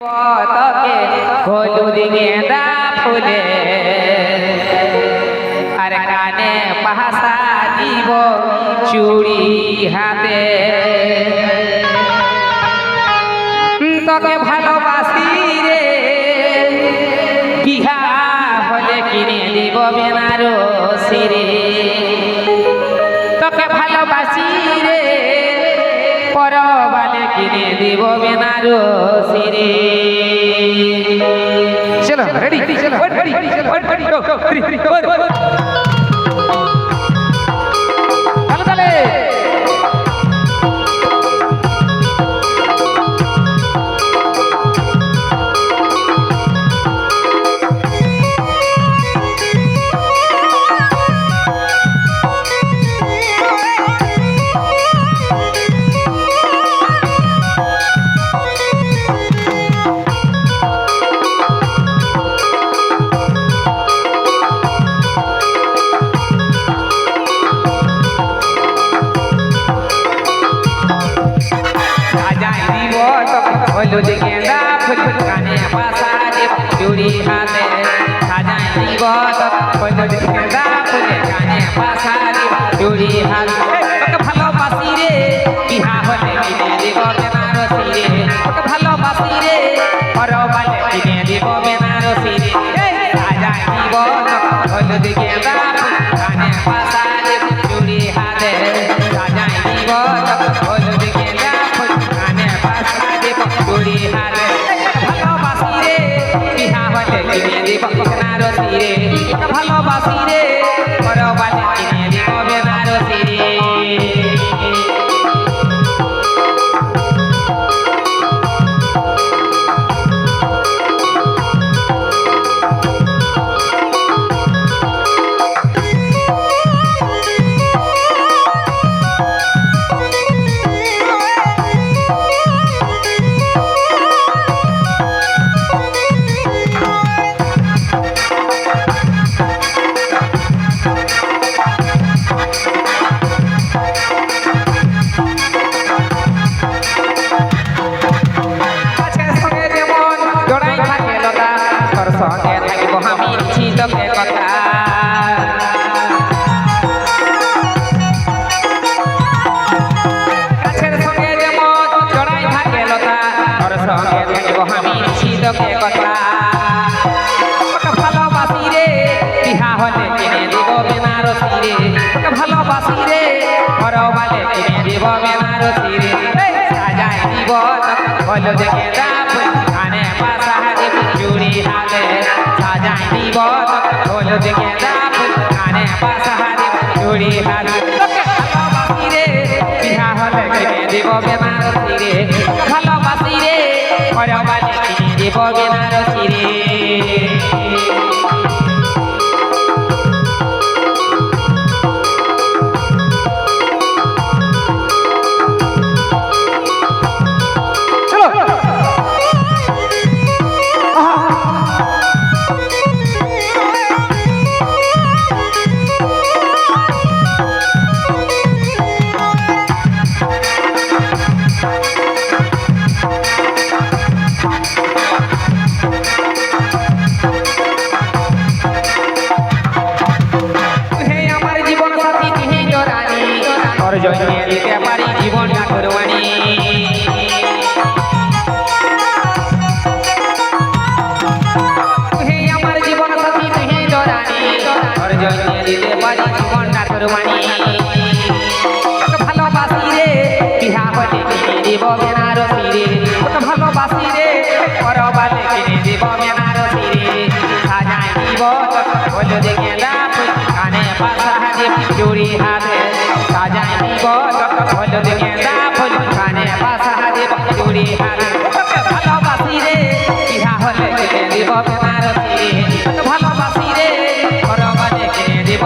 পতকে হলুদ গেঁদা ফুলে, আর কানে পাহাসা দিব চুড়ি হাতে। তোকে ভালোবাসি রে বিহা হলে কিনে দিব বেনারসি রে। তোকে ভালোবাসি রে পরবালে কিনে দিব বেনারসি রে চলো রেডি চলো রেডি রেডি তাহলে তোকে হলুদ গেঁদা ফুল কানে পাশা দিব চুড়ি হাতে সাজাই দিব হলুদ গেঁদা ফুল কানে পাশা দিব চুড়ি হাতে তোকে ভালোবাসি রে বিহা হলে কিনে দিব বেনারসি রে তোকে ভালোবাসি রে পরবালে কিনে দিব বেনারসি কানে পাশা দিব চুড়ি হাতে দিব বেনারসি রে ভালোবাসি রে। বেনারসি রে এই সাজাই তোকে হলো দেখে ফুল কানে পাশা দিব চুড়ি হাতে সাজাই তোকে হলো দেখে ফুল কানে পাশা দিব চুড়ি হাতে ভালোবাসি রে বিহা হলে কিনে দিব বেনারসি রে তোকে ভালোবাসি রে পরবালে কিনে দিব বেনারসি ভালোবাসি রে। পরবালে কিনে দিব বেনারসি রে সাজাই দিব তোকে হলো দেখে ফুল কানে পাশা দিব চুড়ি হাতে। সাজাই দিব তোকে হলো দেখে ফুল কানে পাশা দিব চুড়ি হাতে। ভালোবাসি রে বিহা হলে কিনে দিব বেনারসি ভালোবাসি রে পরবালে কিনে দিব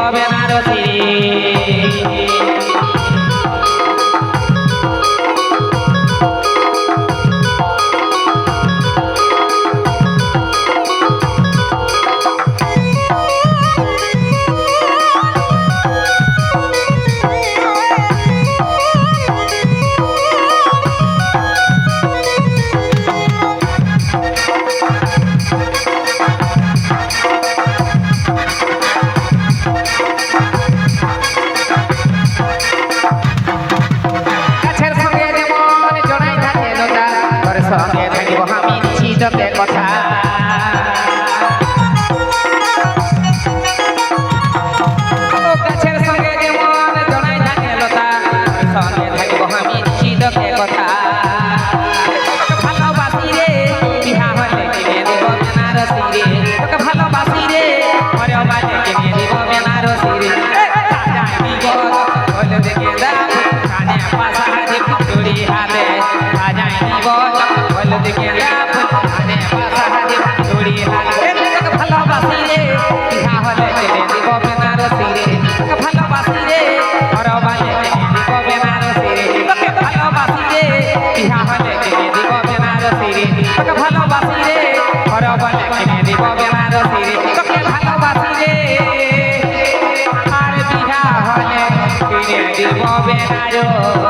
Hello.